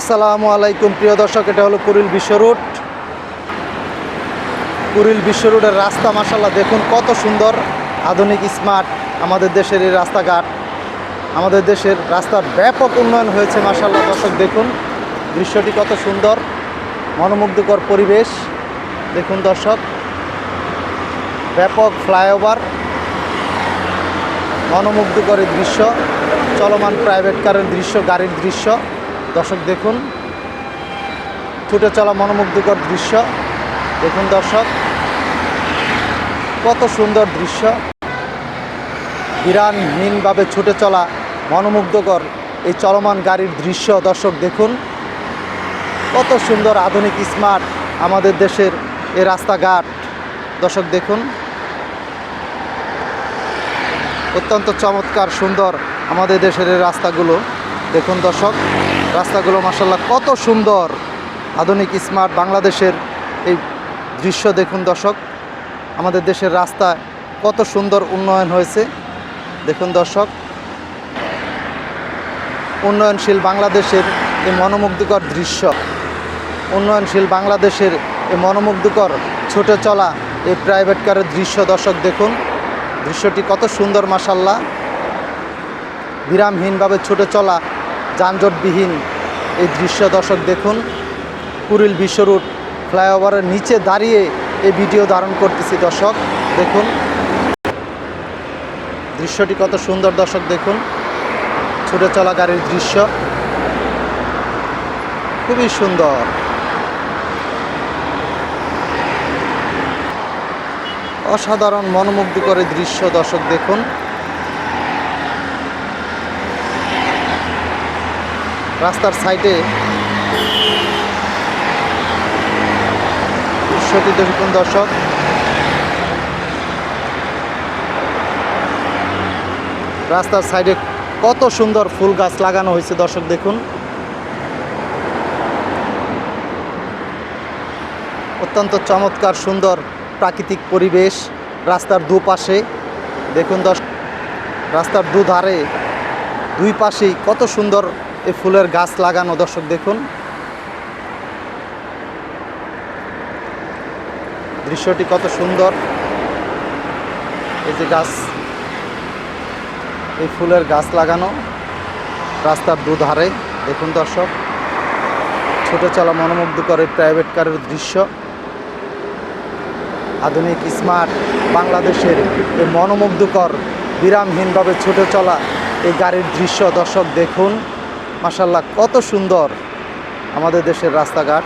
আসসালামু আলাইকুম, প্রিয় দর্শক, এটা হলো কুরিল বিশ্ব রুট। কুরিল বিশ্ব রুটের রাস্তা মাসাল্লাহ দেখুন কত সুন্দর, আধুনিক, স্মার্ট আমাদের দেশের এই রাস্তাঘাট। আমাদের দেশের রাস্তার ব্যাপক উন্নয়ন হয়েছে মাসাল্লাহ দর্শক, দেখুন, দৃশ্যটি কত সুন্দর, মনোমুগ্ধকর পরিবেশ। দেখুন, দর্শক, ব্যাপক ফ্লাইওভার, মনোমুগ্ধকর দৃশ্য, চলমান প্রাইভেট কারের দৃশ্য, গাড়ির দৃশ্য। দর্শক দেখুন, ছুটে চলা মনোমুগ্ধকর দৃশ্য। দেখুন দর্শক, কত সুন্দর দৃশ্য। বিরানহীনভাবে ছুটে চলা মনোমুগ্ধকর এই চলমান গাড়ির দৃশ্য দর্শক দেখুন। কত সুন্দর আধুনিক স্মার্ট আমাদের দেশের এ রাস্তাঘাট। দর্শক দেখুন, অত্যন্ত চমৎকার সুন্দর আমাদের দেশের এই রাস্তাগুলো। দেখুন দর্শক রাস্তাগুলো মাসাল্লাহ কত সুন্দর। আধুনিক, স্মার্ট বাংলাদেশের এই দৃশ্য দেখুন দর্শক। আমাদের দেশের রাস্তা কত সুন্দর উন্নয়ন হয়েছে। দেখুন দর্শক। উন্নয়নশীল বাংলাদেশের এই মনোমুগ্ধকর দৃশ্য। উন্নয়নশীল বাংলাদেশের এই মনোমুগ্ধকর ছুটে চলা এই প্রাইভেট কারের দৃশ্য দর্শক দেখুন। দৃশ্যটি কত সুন্দর মাসাল্লাহ বিরামহীনভাবে ছুটে চলা যানজটবিহীন এই দৃশ্য দর্শক দেখুন। কুরিল বিশ্ব রুট ফ্লাইওভারের নিচে দাঁড়িয়ে এই ভিডিও ধারণ করতেছি দর্শক, দেখুন। দৃশ্যটি কত সুন্দর দর্শক, দেখুন। ছুটে চলা গাড়ির দৃশ্য। খুবই সুন্দর। অসাধারণ, মনোমুগ্ধকর দৃশ্য দর্শক, দেখুন। রাস্তার সাইডে। দেখুন দর্শক। রাস্তার সাইডে কত সুন্দর ফুল গাছ লাগানো হয়েছে, দর্শক দেখুন। অত্যন্ত চমৎকার সুন্দর প্রাকৃতিক পরিবেশ রাস্তার দুপাশে। দেখুন দশ রাস্তার দুধারে দুই পাশেই কত সুন্দর এই ফুলের গাছ লাগানো, দর্শক দেখুন। দৃশ্যটি কত সুন্দর। এই যে গাছ, এই ফুলের গাছ লাগানো, রাস্তার দুধারে। দেখুন দর্শক, ছোটো চলা মনোমুগ্ধকর এই প্রাইভেট কারের দৃশ্য। আধুনিক স্মার্ট বাংলাদেশের এই মনোমুগ্ধকর, বিরামহীনভাবে ছুটে চলা এই গাড়ির দৃশ্য। দর্শক দেখুন মাসাল্লাহ কত সুন্দর আমাদের দেশের রাস্তাঘাট।